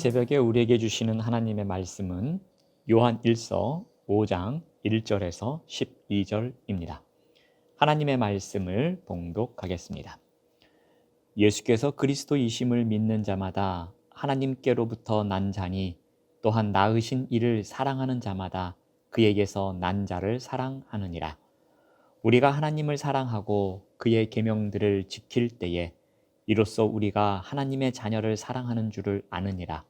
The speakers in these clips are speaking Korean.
새벽에 우리에게 주시는 하나님의 말씀은 요한 1서 5장 1절에서 12절입니다. 하나님의 말씀을 봉독하겠습니다. 예수께서 그리스도이심을 믿는 자마다 하나님께로부터 난 자니 또한 낳으신 이를 사랑하는 자마다 그에게서 난 자를 사랑하느니라. 우리가 하나님을 사랑하고 그의 계명들을 지킬 때에 이로써 우리가 하나님의 자녀를 사랑하는 줄을 아느니라.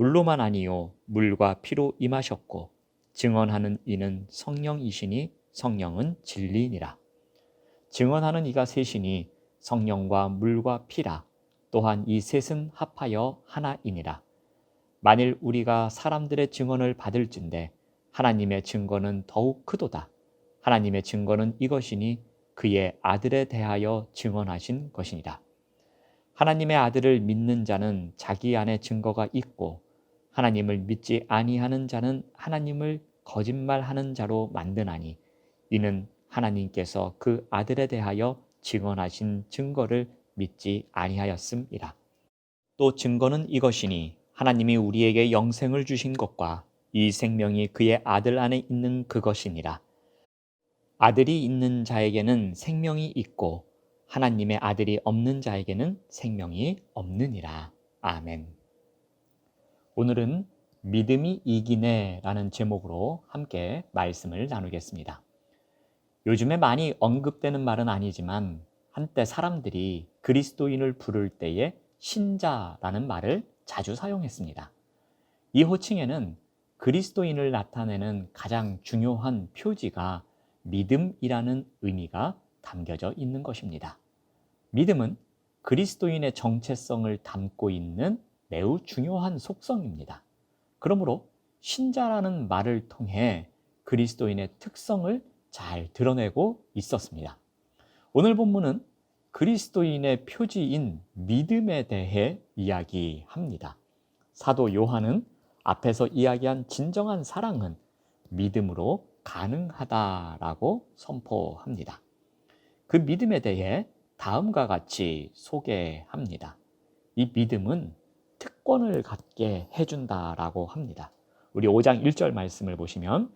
물로만 아니요 물과 피로 임하셨고 증언하는 이는 성령이시니 성령은 진리니라. 증언하는 이가 셋이니 성령과 물과 피라. 또한 이 셋은 합하여 하나이니라. 만일 우리가 사람들의 증언을 받을진대 하나님의 증거는 더욱 크도다. 하나님의 증거는 이것이니 그의 아들에 대하여 증언하신 것이니라. 하나님의 아들을 믿는 자는 자기 안에 증거가 있고 하나님을 믿지 아니하는 자는 하나님을 거짓말하는 자로 만드나니 이는 하나님께서 그 아들에 대하여 증언하신 증거를 믿지 아니하였음이라. 또 증거는 이것이니 하나님이 우리에게 영생을 주신 것과 이 생명이 그의 아들 안에 있는 그것이니라. 아들이 있는 자에게는 생명이 있고 하나님의 아들이 없는 자에게는 생명이 없느니라. 아멘. 오늘은 믿음이 이기네 라는 제목으로 함께 말씀을 나누겠습니다. 요즘에 많이 언급되는 말은 아니지만 한때 사람들이 그리스도인을 부를 때에 신자라는 말을 자주 사용했습니다. 이 호칭에는 그리스도인을 나타내는 가장 중요한 표지가 믿음이라는 의미가 담겨져 있는 것입니다. 믿음은 그리스도인의 정체성을 담고 있는 매우 중요한 속성입니다. 그러므로 신자라는 말을 통해 그리스도인의 특성을 잘 드러내고 있었습니다. 오늘 본문은 그리스도인의 표지인 믿음에 대해 이야기합니다. 사도 요한은 앞에서 이야기한 진정한 사랑은 믿음으로 가능하다라고 선포합니다. 그 믿음에 대해 다음과 같이 소개합니다. 이 믿음은 특권을 갖게 해준다라고 합니다. 우리 5장 1절 말씀을 보시면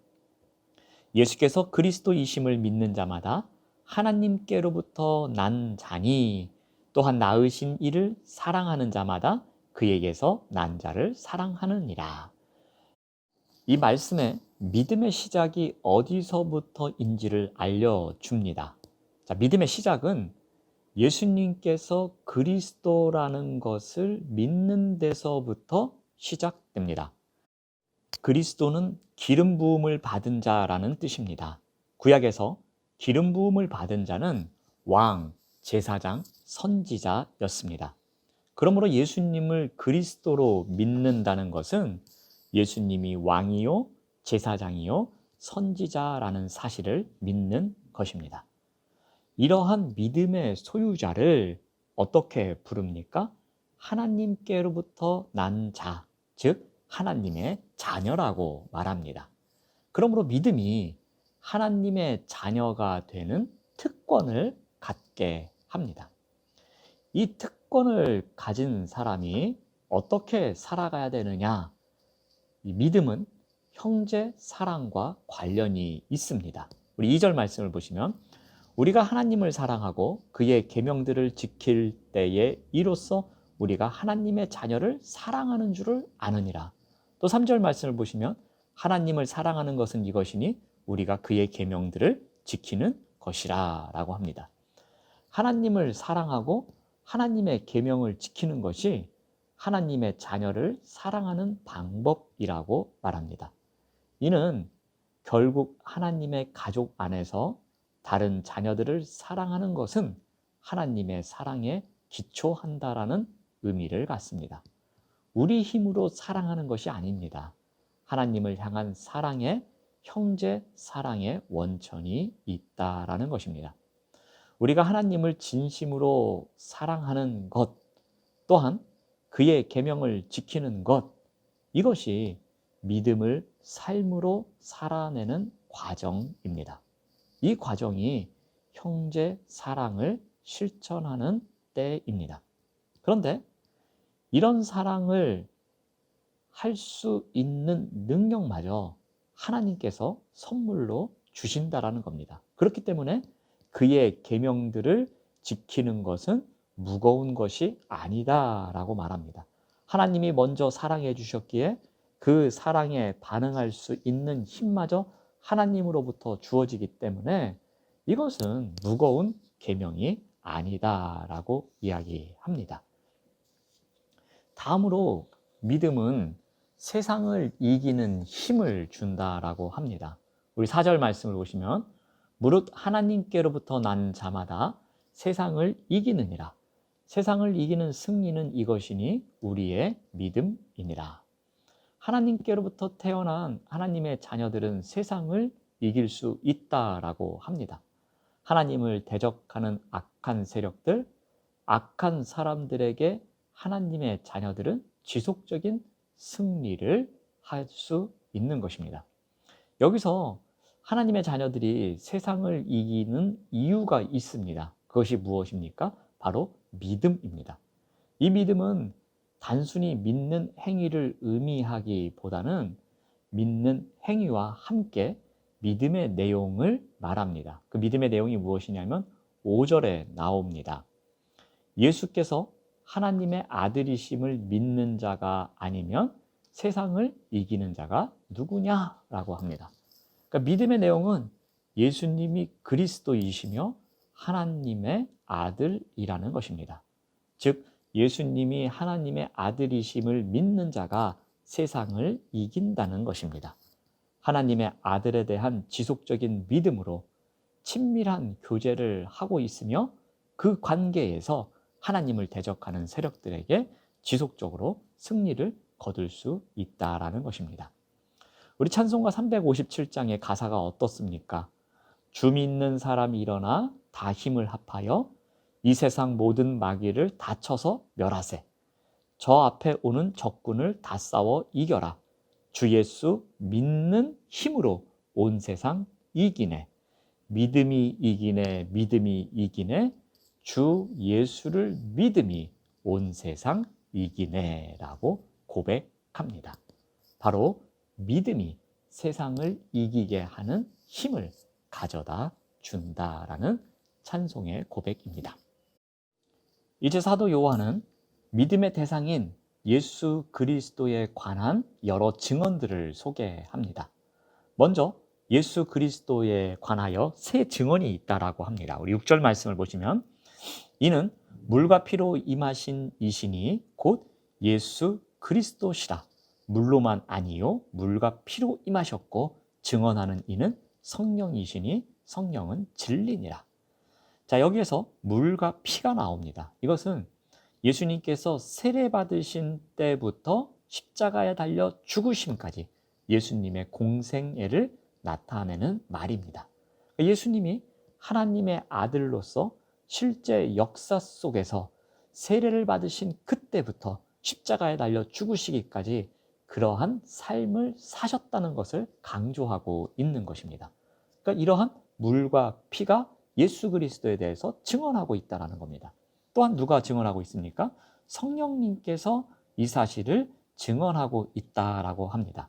예수께서 그리스도이심을 믿는 자마다 하나님께로부터 난 자니 또한 낳으신 이를 사랑하는 자마다 그에게서 난 자를 사랑하느니라. 이 말씀에 믿음의 시작이 어디서부터인지를 알려줍니다. 자, 믿음의 시작은 예수님께서 그리스도라는 것을 믿는 데서부터 시작됩니다. 그리스도는 기름 부음을 받은 자라는 뜻입니다. 구약에서 기름 부음을 받은 자는 왕, 제사장, 선지자였습니다. 그러므로 예수님을 그리스도로 믿는다는 것은 예수님이 왕이요, 제사장이요, 선지자라는 사실을 믿는 것입니다. 이러한 믿음의 소유자를 어떻게 부릅니까? 하나님께로부터 난 자, 즉 하나님의 자녀라고 말합니다. 그러므로 믿음이 하나님의 자녀가 되는 특권을 갖게 합니다. 이 특권을 가진 사람이 어떻게 살아가야 되느냐? 이 믿음은 형제 사랑과 관련이 있습니다. 우리 2절 말씀을 보시면 우리가 하나님을 사랑하고 그의 계명들을 지킬 때에 이로써 우리가 하나님의 자녀를 사랑하는 줄을 아느니라. 또 3절 말씀을 보시면 하나님을 사랑하는 것은 이것이니 우리가 그의 계명들을 지키는 것이라라고 합니다. 하나님을 사랑하고 하나님의 계명을 지키는 것이 하나님의 자녀를 사랑하는 방법이라고 말합니다. 이는 결국 하나님의 가족 안에서 다른 자녀들을 사랑하는 것은 하나님의 사랑에 기초한다라는 의미를 갖습니다. 우리 힘으로 사랑하는 것이 아닙니다. 하나님을 향한 사랑에 형제 사랑의 원천이 있다라는 것입니다. 우리가 하나님을 진심으로 사랑하는 것 또한 그의 계명을 지키는 것 이것이 믿음을 삶으로 살아내는 과정입니다. 이 과정이 형제 사랑을 실천하는 때입니다. 그런데 이런 사랑을 할 수 있는 능력마저 하나님께서 선물로 주신다라는 겁니다. 그렇기 때문에 그의 계명들을 지키는 것은 무거운 것이 아니다라고 말합니다. 하나님이 먼저 사랑해 주셨기에 그 사랑에 반응할 수 있는 힘마저 하나님으로부터 주어지기 때문에 이것은 무거운 계명이 아니다라고 이야기합니다. 다음으로 믿음은 세상을 이기는 힘을 준다라고 합니다. 우리 4절 말씀을 보시면 무릇 하나님께로부터 난 자마다 세상을 이기느니라. 세상을 이기는 승리는 이것이니 우리의 믿음이니라. 하나님께로부터 태어난 하나님의 자녀들은 세상을 이길 수 있다라고 합니다. 하나님을 대적하는 악한 세력들, 악한 사람들에게 하나님의 자녀들은 지속적인 승리를 할 수 있는 것입니다. 여기서 하나님의 자녀들이 세상을 이기는 이유가 있습니다. 그것이 무엇입니까? 바로 믿음입니다. 이 믿음은 단순히 믿는 행위를 의미하기보다는 믿는 행위와 함께 믿음의 내용을 말합니다. 그 믿음의 내용이 무엇이냐면 5절에 나옵니다. 예수께서 하나님의 아들이심을 믿는 자가 아니면 세상을 이기는 자가 누구냐라고 합니다. 그러니까 믿음의 내용은 예수님이 그리스도이시며 하나님의 아들이라는 것입니다. 즉, 예수님이 하나님의 아들이심을 믿는 자가 세상을 이긴다는 것입니다. 하나님의 아들에 대한 지속적인 믿음으로 친밀한 교제를 하고 있으며 그 관계에서 하나님을 대적하는 세력들에게 지속적으로 승리를 거둘 수 있다라는 것입니다. 우리 찬송가 357장의 가사가 어떻습니까? 주 믿는 사람이 일어나 다 힘을 합하여 이 세상 모든 마귀를 다 쳐서 멸하세. 저 앞에 오는 적군을 다 싸워 이겨라. 주 예수 믿는 힘으로 온 세상 이기네. 믿음이 이기네, 믿음이 이기네. 주 예수를 믿음이 온 세상 이기네라고 고백합니다. 바로 믿음이 세상을 이기게 하는 힘을 가져다 준다라는 찬송의 고백입니다. 이제 사도 요한은 믿음의 대상인 예수 그리스도에 관한 여러 증언들을 소개합니다. 먼저 예수 그리스도에 관하여 세 증언이 있다라고 합니다. 우리 6절 말씀을 보시면 이는 물과 피로 임하신 이신이 곧 예수 그리스도시라. 물로만 아니요 물과 피로 임하셨고 증언하는 이는 성령이시니 성령은 진리니라. 자, 여기에서 물과 피가 나옵니다. 이것은 예수님께서 세례 받으신 때부터 십자가에 달려 죽으심까지 예수님의 공생애를 나타내는 말입니다. 예수님이 하나님의 아들로서 실제 역사 속에서 세례를 받으신 그때부터 십자가에 달려 죽으시기까지 그러한 삶을 사셨다는 것을 강조하고 있는 것입니다. 그러니까 이러한 물과 피가 예수 그리스도에 대해서 증언하고 있다는 겁니다. 또한 누가 증언하고 있습니까? 성령님께서 이 사실을 증언하고 있다라고 합니다.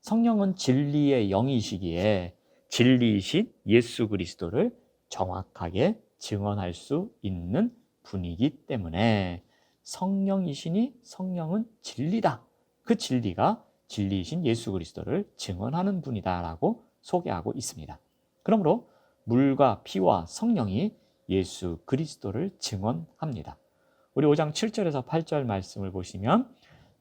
성령은 진리의 영이시기에 진리이신 예수 그리스도를 정확하게 증언할 수 있는 분이기 때문에 성령이시니 성령은 진리다. 그 진리가 진리이신 예수 그리스도를 증언하는 분이다라고 소개하고 있습니다. 그러므로 물과 피와 성령이 예수 그리스도를 증언합니다. 우리 5장 7절에서 8절 말씀을 보시면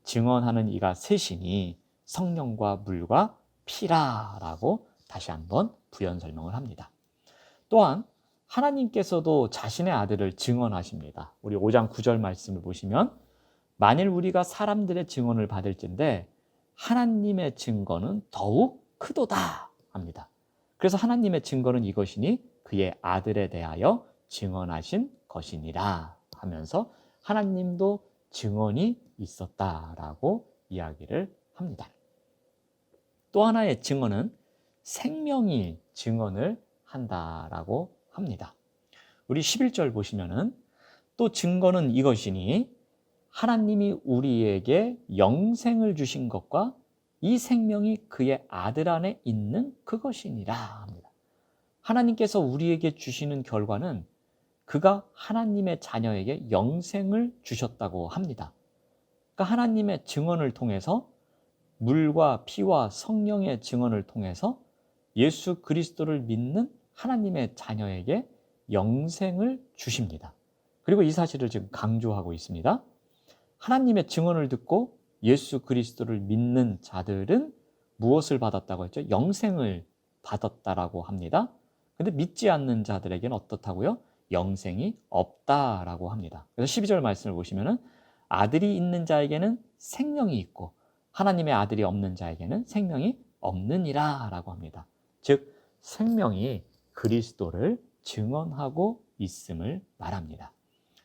증언하는 이가 셋이니 성령과 물과 피라라고 다시 한번 부연 설명을 합니다. 또한 하나님께서도 자신의 아들을 증언하십니다. 우리 5장 9절 말씀을 보시면 만일 우리가 사람들의 증언을 받을진데 하나님의 증거는 더욱 크도다 합니다. 그래서 하나님의 증거는 이것이니 그의 아들에 대하여 증언하신 것이니라 하면서 하나님도 증언이 있었다라고 이야기를 합니다. 또 하나의 증언은 생명이 증언을 한다라고 합니다. 우리 11절 보시면은 또 증거는 이것이니 하나님이 우리에게 영생을 주신 것과 이 생명이 그의 아들 안에 있는 그것이니라 합니다. 하나님께서 우리에게 주시는 결과는 그가 하나님의 자녀에게 영생을 주셨다고 합니다. 그러니까 하나님의 증언을 통해서 물과 피와 성령의 증언을 통해서 예수 그리스도를 믿는 하나님의 자녀에게 영생을 주십니다. 그리고 이 사실을 지금 강조하고 있습니다. 하나님의 증언을 듣고 예수 그리스도를 믿는 자들은 무엇을 받았다고 했죠? 영생을 받았다라고 합니다. 근데 믿지 않는 자들에게는 어떻다고요? 영생이 없다라고 합니다. 그래서 12절 말씀을 보시면은 아들이 있는 자에게는 생명이 있고 하나님의 아들이 없는 자에게는 생명이 없느니라라고 합니다. 즉 생명이 그리스도를 증언하고 있음을 말합니다.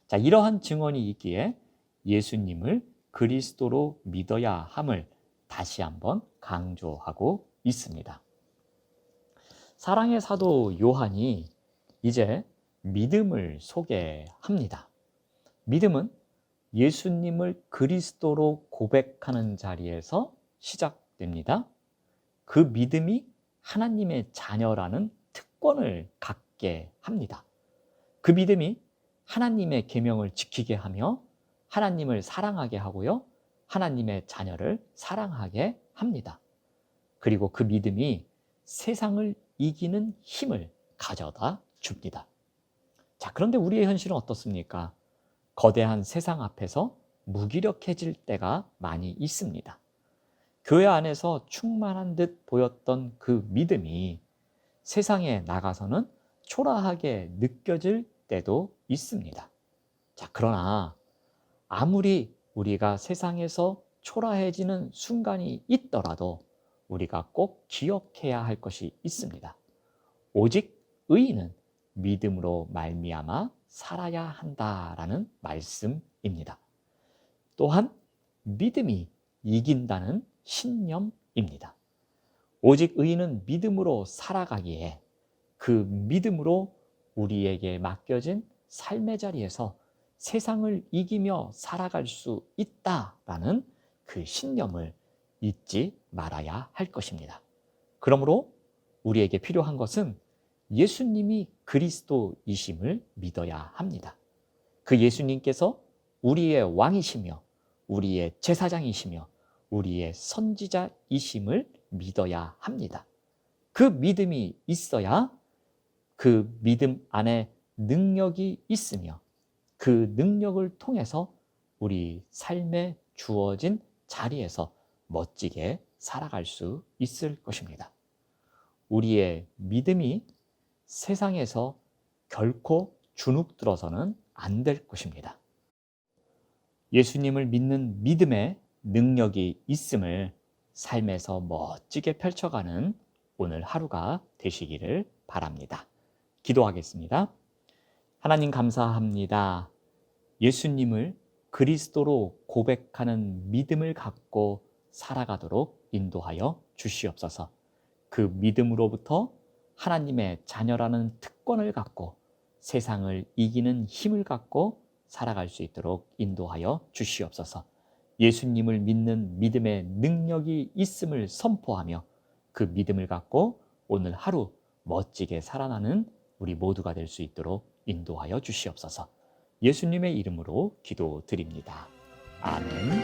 자, 이러한 증언이 있기에 예수님을 그리스도로 믿어야 함을 다시 한번 강조하고 있습니다. 사랑의 사도 요한이 이제 믿음을 소개합니다. 믿음은 예수님을 그리스도로 고백하는 자리에서 시작됩니다. 그 믿음이 하나님의 자녀라는 특권을 갖게 합니다. 그 믿음이 하나님의 계명을 지키게 하며 하나님을 사랑하게 하고요. 하나님의 자녀를 사랑하게 합니다. 그리고 그 믿음이 세상을 이기는 힘을 가져다 줍니다. 자, 그런데 우리의 현실은 어떻습니까? 거대한 세상 앞에서 무기력해질 때가 많이 있습니다. 교회 안에서 충만한 듯 보였던 그 믿음이 세상에 나가서는 초라하게 느껴질 때도 있습니다. 자, 그러나 아무리 우리가 세상에서 초라해지는 순간이 있더라도 우리가 꼭 기억해야 할 것이 있습니다. 오직 의인은 믿음으로 말미암아 살아야 한다라는 말씀입니다. 또한 믿음이 이긴다는 신념입니다. 오직 의인은 믿음으로 살아가기에 그 믿음으로 우리에게 맡겨진 삶의 자리에서 세상을 이기며 살아갈 수 있다라는 그 신념을 잊지 말아야 할 것입니다. 그러므로 우리에게 필요한 것은 예수님이 그리스도이심을 믿어야 합니다. 그 예수님께서 우리의 왕이시며 우리의 제사장이시며 우리의 선지자이심을 믿어야 합니다. 그 믿음이 있어야 그 믿음 안에 능력이 있으며 그 능력을 통해서 우리 삶에 주어진 자리에서 멋지게 살아갈 수 있을 것입니다. 우리의 믿음이 세상에서 결코 주눅들어서는 안 될 것입니다. 예수님을 믿는 믿음의 능력이 있음을 삶에서 멋지게 펼쳐가는 오늘 하루가 되시기를 바랍니다. 기도하겠습니다. 하나님 감사합니다. 예수님을 그리스도로 고백하는 믿음을 갖고 살아가도록 인도하여 주시옵소서. 그 믿음으로부터 하나님의 자녀라는 특권을 갖고 세상을 이기는 힘을 갖고 살아갈 수 있도록 인도하여 주시옵소서. 예수님을 믿는 믿음의 능력이 있음을 선포하며 그 믿음을 갖고 오늘 하루 멋지게 살아나는 우리 모두가 될 수 있도록 인도하여 주시옵소서. 예수님의 이름으로 기도드립니다. 아멘.